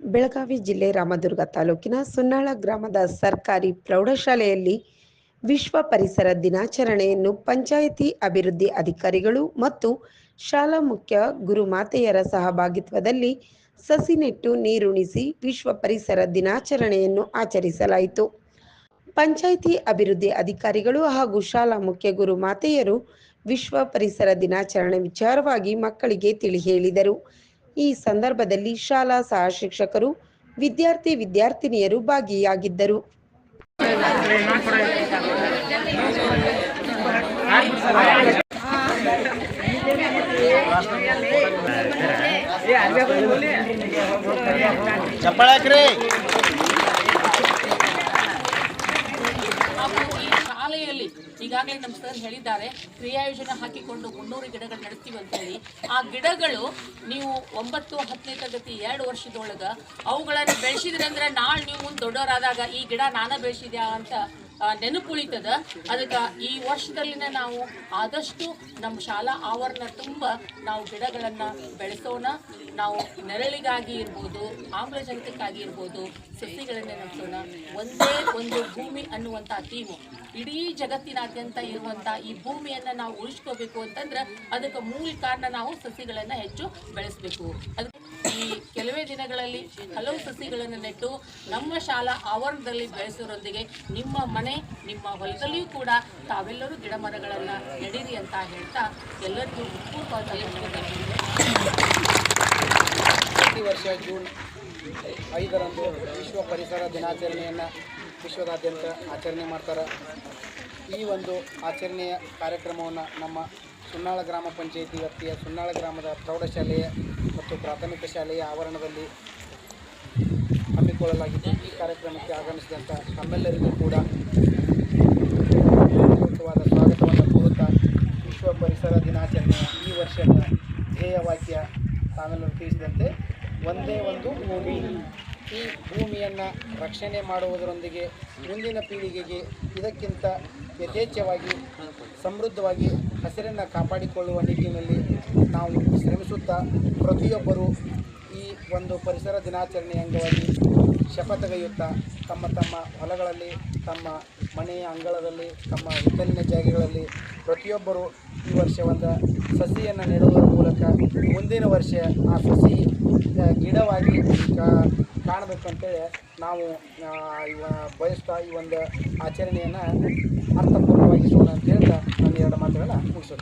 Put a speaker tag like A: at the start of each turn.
A: ಬೆಳಗಾವಿ ಜಿಲ್ಲೆ ರಾಮದುರ್ಗ ತಾಲೂಕಿನ ಸುನ್ನಾಳ ಗ್ರಾಮದ ಸರ್ಕಾರಿ ಪ್ರೌಢಶಾಲೆಯಲ್ಲಿ ವಿಶ್ವ ಪರಿಸರ ದಿನಾಚರಣೆಯನ್ನು ಪಂಚಾಯಿತಿ ಅಭಿವೃದ್ಧಿ ಅಧಿಕಾರಿಗಳು ಮತ್ತು ಶಾಲಾ ಮುಖ್ಯ ಗುರುಮಾತೆಯರ ಸಹಭಾಗಿತ್ವದಲ್ಲಿ ಸಸಿ ನೆಟ್ಟು ನೀರುಣಿಸಿ ವಿಶ್ವ ಪರಿಸರ ದಿನಾಚರಣೆಯನ್ನು ಆಚರಿಸಲಾಯಿತು. ಪಂಚಾಯಿತಿ ಅಭಿವೃದ್ಧಿ ಅಧಿಕಾರಿಗಳು ಹಾಗೂ ಶಾಲಾ ಮುಖ್ಯ ಗುರು ಮಾತೆಯರು ವಿಶ್ವ ಪರಿಸರ ದಿನಾಚರಣೆ ವಿಚಾರವಾಗಿ ಮಕ್ಕಳಿಗೆ ತಿಳಿ ಹೇಳಿದರು. ಈ ಸಂದರ್ಭದಲ್ಲಿ ಶಾಲಾ ಸಹ ಶಿಕ್ಷಕರು ವಿದ್ಯಾರ್ಥಿ ವಿದ್ಯಾರ್ಥಿನಿಯರು ಭಾಗಿಯಾಗಿದ್ದರು.
B: ಚಪ್ಪಾಳೆ ಹಾಕ್ರಿ
C: ಹಾಗೂ ಈ ಶಾಲೆಯಲ್ಲಿ ಈಗಾಗಲೇ ನಮ್ಮ ಸರ್ ಹೇಳಿದ್ದಾರೆ, ಕ್ರಿಯಾಯೋಜನೆ ಹಾಕಿಕೊಂಡು ಮುನ್ನೂರು ಗಿಡಗಳು ನಡೆಸ್ತೀವಿ ಅಂತ ಹೇಳಿ. ಆ ಗಿಡಗಳು ನೀವು ಒಂಬತ್ತು, ಹತ್ತನೇ ತರಗತಿ, ಎರಡು ವರ್ಷದೊಳಗೆ ಅವುಗಳನ್ನು ಬೆಳೆಸಿದ್ರೆ ಅಂದ್ರೆ ನಾಳೆ ನೀವು ಮುಂದೆ ದೊಡ್ಡವರಾದಾಗ ಈ ಗಿಡ ನಾನೇ ಬೆಳೆಸಿದ್ಯಾ ಅಂತ ಆ, ನೆನಪು ಉಳಿತದ ಅದಕ್ಕೆ ಈ ವರ್ಷದಲ್ಲಿನ ನಾವು ಆದಷ್ಟು ನಮ್ಮ ಶಾಲಾ ಆವರಣ ತುಂಬ ನಾವು ಗಿಡಗಳನ್ನು ಬೆಳೆಸೋಣ. ನಾವು ನೆರಳಿಗಾಗಿ ಇರ್ಬೋದು ಆಮ್ಲಜನಕಕ್ಕಾಗಿ ಇರ್ಬೋದು ಸಸಿಗಳನ್ನೇ ನಡೆಸೋಣ. ಒಂದೇ ಒಂದು ಭೂಮಿ ಅನ್ನುವಂಥ ಥೀಮು. ಇಡೀ ಜಗತ್ತಿನಾದ್ಯಂತ ಇರುವಂಥ ಈ ಭೂಮಿಯನ್ನು ನಾವು ಉಳಿಸ್ಕೋಬೇಕು ಅಂತಂದ್ರೆ ಅದಕ್ಕೆ ಮೂಲ ಕಾರಣ ನಾವು ಸಸಿಗಳನ್ನು ಹೆಚ್ಚು ಬೆಳೆಸಬೇಕು. ಅದಕ್ಕೆ ಈ ಕೆಲವೇ ದಿನಗಳಲ್ಲಿ ಹಲವು ಸಸಿಗಳನ್ನು ನೆಟ್ಟು ನಮ್ಮ ಶಾಲಾ ಆವರಣದಲ್ಲಿ ಬೆಳೆಸೋರೊಂದಿಗೆ ನಿಮ್ಮ ಮನೆ, ನಿಮ್ಮ ಹೊಲದಲ್ಲಿಯೂ ಕೂಡ ತಾವೆಲ್ಲರೂ ಗಿಡ ಮರಗಳನ್ನು ನೆಡಿರಿ ಅಂತ ಹೇಳ್ತಾ ಎಲ್ಲರಿಗೂ
B: ಪ್ರತಿ ವರ್ಷ ಜೂನ್ ಐದರಂದು ವಿಶ್ವ ಪರಿಸರ ದಿನಾಚರಣೆಯನ್ನು ವಿಶ್ವದಾದ್ಯಂತ ಆಚರಣೆ ಮಾಡ್ತಾರೆ. ಈ ಒಂದು ಆಚರಣೆಯ ಕಾರ್ಯಕ್ರಮವನ್ನು ನಮ್ಮ ಸುನ್ನಾಳ ಗ್ರಾಮ ಪಂಚಾಯಿತಿ ವ್ಯಾಪ್ತಿಯ ಸುನ್ನಾಳ ಗ್ರಾಮದ ಪ್ರೌಢಶಾಲೆಯ ಮತ್ತು ಪ್ರಾಥಮಿಕ ಶಾಲೆಯ ಆವರಣದಲ್ಲಿ ಹಮ್ಮಿಕೊಳ್ಳಲಾಗಿದ್ದು ಈ ಕಾರ್ಯಕ್ರಮಕ್ಕೆ ಆಗಮಿಸಿದಂಥ ತಮ್ಮೆಲ್ಲರಿಗೂ ಕೂಡ ಪೂರ್ವಕವಾದ ಸ್ವಾಗತವನ್ನು ಕೋರುತ್ತಾ ವಿಶ್ವ ಪರಿಸರ ದಿನಾಚರಣೆಯ ಈ ವರ್ಷದ ಧ್ಯೇಯ ವಾಕ್ಯ ತಾವೆಲ್ಲರೂ ತಿಳಿಸಿದಂತೆ, ಒಂದೇ ಒಂದು ಭೂಮಿ. ಈ ಭೂಮಿಯನ್ನು ರಕ್ಷಣೆ ಮಾಡುವುದರೊಂದಿಗೆ ಮುಂದಿನ ಪೀಳಿಗೆಗೆ ಇದಕ್ಕಿಂತ ಯಥೇಚ್ಛವಾಗಿ ಸಮೃದ್ಧವಾಗಿ ಹಸಿರನ್ನು ಕಾಪಾಡಿಕೊಳ್ಳುವ ನಿಟ್ಟಿನಲ್ಲಿ ನಾವು ಶ್ರಮಿಸುತ್ತಾ ಪ್ರತಿಯೊಬ್ಬರು ಈ ಒಂದು ಪರಿಸರ ದಿನಾಚರಣೆಯ ಅಂಗವಾಗಿ ಶಪಥಗೈಯುತ್ತಾ ತಮ್ಮ ತಮ್ಮ ಹೊಲಗಳಲ್ಲಿ, ತಮ್ಮ ಮನೆಯ ಅಂಗಳದಲ್ಲಿ, ತಮ್ಮ ಹಿತ್ತಲಿನ ಜಾಗಗಳಲ್ಲಿ ಪ್ರತಿಯೊಬ್ಬರು ಈ ವರ್ಷ ಒಂದು ಸಸಿಯನ್ನು ನೆಡುವುದರ ಮೂಲಕ ಮುಂದಿನ ವರ್ಷ ಆ ಸಸಿ ಗಿಡವಾಗಿ ಕಾಣಬೇಕಂತೇಳಿ ನಾವು ಬಯಸ್ತಾ ಈ ಒಂದು ಆಚರಣೆಯನ್ನು ಅರ್ಥಪೂರ್ಣವಾಗಿಸೋಣ ಅಂತ ಹೇಳ್ತಾ ನಾನು ಎರಡು ಮಾತುಗಳನ್ನ ಮುಗಿಸುತ್ತೇನೆ